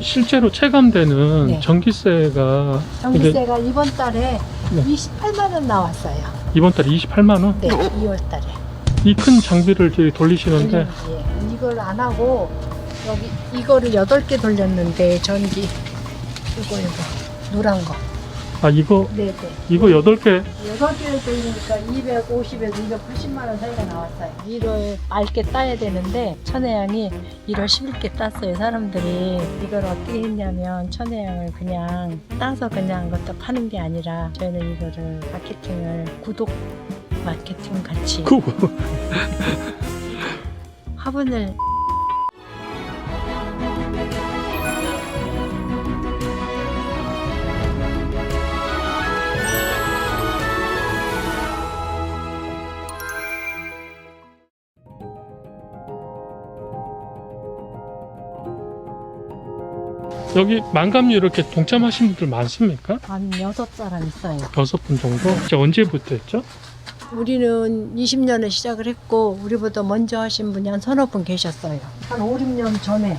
실제로 체감되는 네. 전기세가 전기세가 이번 달에 네. 28만 원 나왔어요. 이번 달에 28만 원? 네, 2월 달에. 이 큰 장비를 저기 돌리시는데 예, 이걸 안 하고 여기 이거를 8개 돌렸는데 전기 이거 이거 노란 거. 아 이거 네, 네. 이거 8개 6개를 돌리니까 250에서 280만 원 사이가 나왔어요. 1월 맑게 따야 되는데 천혜향이 1월 10일께 땄어요. 사람들이 이걸 어떻게 했냐면 천혜향을 그냥 따서 그냥 갖다 파는 게 아니라 저희는 이거를 마케팅을 구독 마케팅 같이 그거 화분을 여기 만감류 이렇게 동참하신 분들 많습니까? 한 여섯 사람 있어요. 여섯 분 정도? 이제 언제부터 했죠? 우리는 20년에 시작을 했고 우리보다 먼저 하신 분이 한 서너 분 계셨어요. 한 5, 6년 전에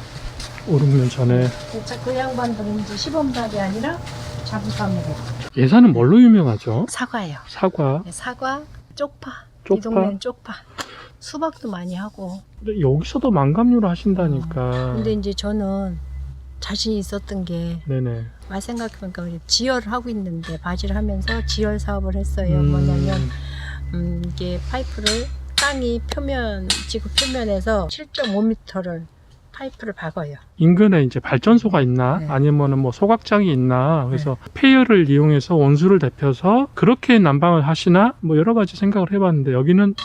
5, 6년 전에 진짜 그 양반들은 이제 시범살이 아니라 자부감으로 예산은 뭘로 유명하죠? 사과예요. 사과, 네, 사과, 쪽파. 이 쪽파. 동네는 쪽파. 수박도 많이 하고. 근데 여기서도 만감류를 하신다니까 근데 이제 저는 자신이 있었던 게 네네 말 생각해보니까 지혈을 하고 있는데 바지를 하면서 지혈 사업을 했어요. 음, 뭐냐면 음, 이게 파이프를 땅이 표면 지구 표면에서 7.5m를 파이프를 박아요. 인근에 이제 발전소가 있나 네. 아니면은 뭐 소각장이 있나 그래서 폐열을 이용해서 원수를 데펴서 그렇게 난방을 하시나 뭐 여러 가지 생각을 해봤는데 여기는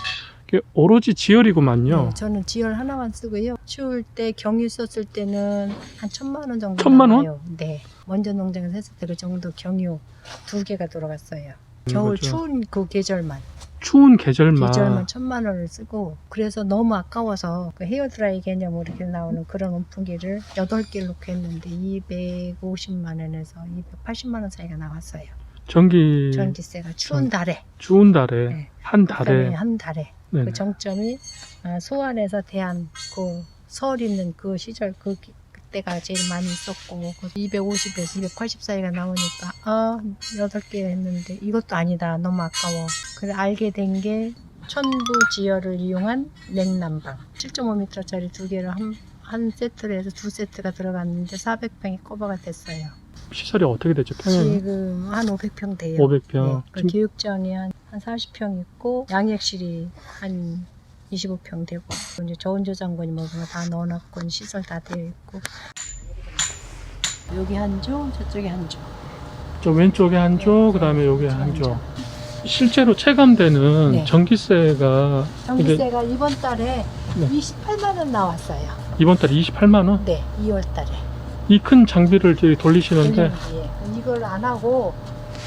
오로지 지열이구만요. 네, 저는 지열 하나만 쓰고요. 추울 때 경유 썼을 때는 한 천만 원 정도 천만 원? 나와요. 네. 먼저 농장에서 했을 때 그 정도 경유 두 개가 들어갔어요. 겨울 거죠. 추운 그 계절만 추운 계절만 계절만 천만 원을 쓰고 그래서 너무 아까워서 그 헤어드라이 개념으로 이렇게 나오는 그런 온풍기를 여덟 개를 놓고 했는데 250만 원에서 280만 원 사이가 나왔어요. 전기 전기세가 추운 전- 달에 추운 달에 네. 한 달에 한 달에 네네. 그 정점이 아, 소안에서 대한 그 서울 있는 그 시절 그 기- 그때가 제일 많이 있었고 250에서 280 사이가 나오니까 아 여덟 개 했는데 이것도 아니다. 너무 아까워. 그래서 알게 된 게 천부 지열을 이용한 냉난방. 7.5m짜리 두 개를 한, 한 세트로 해서 두 세트가 들어갔는데 400평이 커버가 됐어요 시설이 어떻게 되죠? 평양 지금 한 500평 돼요 500평. 네, 그 교육장이 한, 한 40평 있고 양액실이 한 25평 되고 이제 저온저장고니 뭐 그런 거다 넣어놨고 시설 다 되어 있고 여기 한 조, 저쪽에 한 조. 저 왼쪽에 한 조, 네, 그다음에 여기 네, 한 조. 조. 실제로 체감되는 네. 전기세가 전기세가 이번 달에 네. 28만 원 나왔어요. 이번 달에 28만 원. 네, 2월 달에. 이 큰 장비를 저기 돌리시는데 돌리는데 이걸 안 하고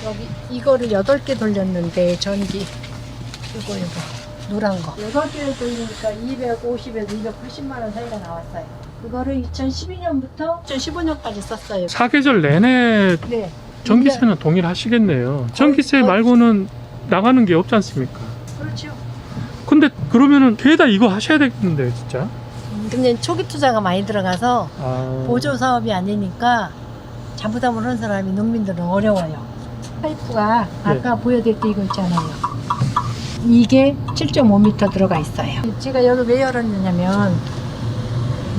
여기 이거를 8개 돌렸는데 전기 이거 이거 노란 거 8개를 돌리니까 250에서 280만 원 사이가 나왔어요 그거를 2012년부터 2015년까지 썼어요 사계절 내내 네 전기세는 동일하시겠네요. 전기세 거의- 말고는 나가는 게 없지 않습니까? 그렇죠 근데 그러면은 죄다 이거 하셔야 되겠는데 진짜. 근데 초기 투자가 많이 들어가서 아, 보조 사업이 아니니까 자부담을 하는 사람이 농민들은 어려워요. 파이프가 아까 보여드렸던 이거 있잖아요. 이게 7.5m 들어가 있어요. 제가 여기 왜 열었느냐면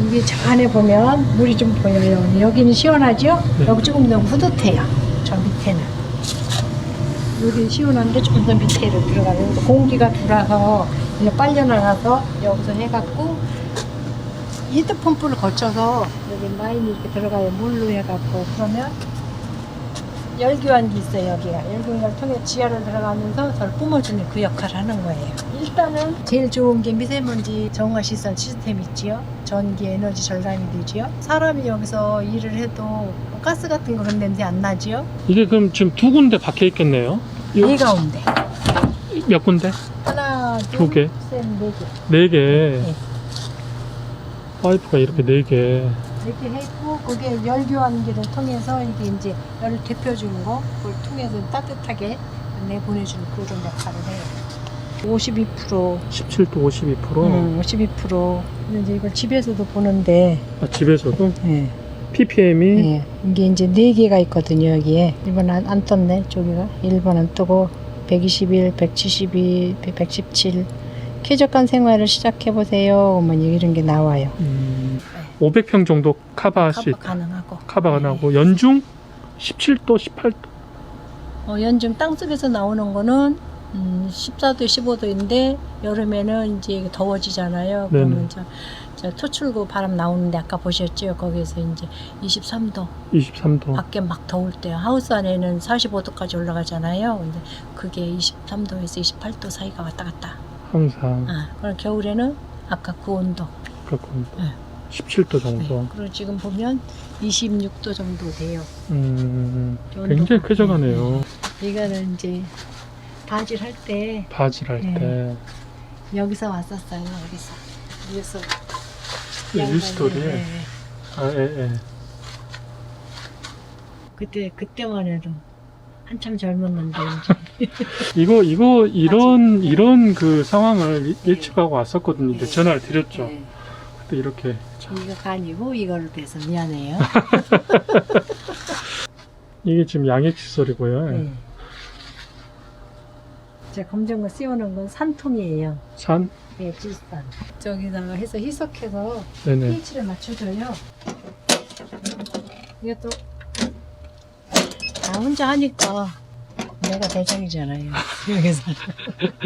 이게 저 안에 보면 물이 좀 보여요. 여기는 시원하죠? 네. 여기 조금 더 뿌듯해요. 저 밑에는. 여기 시원한데 조금 더 밑에로 들어가요. 공기가 돌아서 이제 빨려 나가서 여기서 해갖고 히트 펌프를 거쳐서 여기 라인이 이렇게 들어가요. 물로 해갖고 그러면 열교환기 있어요 여기가 열교환기를 통해 지하로 들어가면서 저를 뿜어주는 그 역할을 하는 거예요. 일단은 제일 좋은 게 미세먼지 정화 시설 시스템 있지요. 전기 에너지 절감이 되지요. 사람이 여기서 일을 해도 뭐 가스 같은 거 그런 냄새 안 나지요. 이게 그럼 지금 두 군데 박혀 있겠네요. 이- 네 가운데 몇 군데? 하나, 두 개. 셋, 네 개. 네 개. 네. 파이프가 이렇게 네 개. 이렇게 했고 그게 열 교환기를 통해서 이게 이제 열을 데펴주는 거 그걸 통해서 따뜻하게 내보내주는 그런 역할을 해요. 52% 17도 52%. 음, 52% 근데 이제 이걸 집에서도 보는데. 아, 집에서도? 예. ppm이? 예, 이게 이제 네 개가 있거든요 여기에. 1번 안, 안 떴네 저기가. 1번은 뜨고 121, 172, 117 쾌적한 생활을 시작해 보세요. 뭐 이런 게 나와요. 음, 500평 정도 커버할 수 있다. 가능하고. 커버가 네. 나고 연중 17도, 18도. 어, 연중 땅속에서 나오는 거는 음, 14도, 15도인데 여름에는 이제 더워지잖아요. 네네. 그러면 저, 저 토출구 바람 나오는데 아까 보셨죠? 거기서 이제 23도 23도. 밖에 막 더울 때 하우스 안에는 45도까지 올라가잖아요. 근데 그게 23도에서 28도 사이가 왔다 갔다. 항상 아, 그럼 겨울에는 아까 그 온도. 그렇고 네. 17도 정도. 네. 그리고 지금 보면 26도 정도 돼요. 음, 그 온도가. 굉장히 쾌적하네요. 이거는 이제 바질 할 때 바지를 할 네. 때. 여기서 왔었어요. 여기서. 여기서. 이 양반이, 뉴스토리에. 네. 아, 예, 예. 그때 그때만 해도 한참 젊었는데 이제 이거, 이거, 이런, 네. 이런 그 상황을 이- 네. 예측하고 왔었거든요. 근데 네. 전화를 드렸죠. 네. 그때 이렇게. 참, 이거 아니고 이걸로 돼서 미안해요. 이게 지금 양액시설이고요. 네. 제가 검정거 씌워놓은 건 산통이에요. 산? 네, 찌산. 저기다가 해서 희석해서 네네. pH를 맞춰줘요. 이것도 나 혼자 하니까 내가 대장이잖아요. 여기서.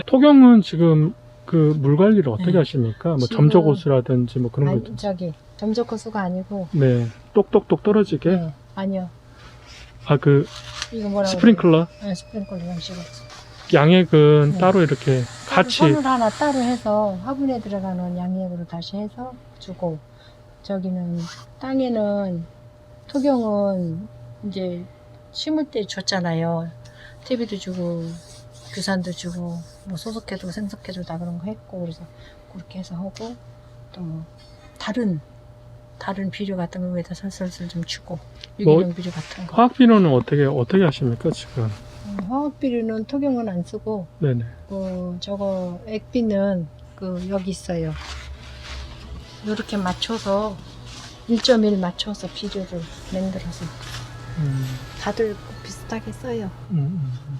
토경은 지금 그 물 관리를 어떻게 네. 하십니까? 뭐 지금- 점적 호수라든지 뭐 그런 거 아니. 저기 점적 호수가 아니고 네. 똑똑똑 떨어지게. 네, 아니요. 아, 그 이거 뭐라고 스프링클러? 그래요? 네, 스프링클러 형식으로. 양액은 네. 따로 이렇게 같이. 선을 하나 따로 해서 화분에 들어가는 양액으로 다시 해서 주고 저기는 땅에는 토경은 이제 심을 때 줬잖아요. TV도 주고 규산도 주고 뭐 소속해도 생석해도 다 그런 거 했고 그래서 그렇게 해서 하고 또 다른 다른 비료 같은 거 위에다 설설설 좀 주고 뭐- 유기농 비료 같은 거. 화학 비료는 어떻게, 어떻게 하십니까, 지금? 음, 화학 비료는 토경은 안 쓰고 네네. 그 저거 액비는 그 여기 있어요. 이렇게 맞춰서 1.1 맞춰서 비료를 만들어서 음, 다들 비슷하게 써요. 음, 음.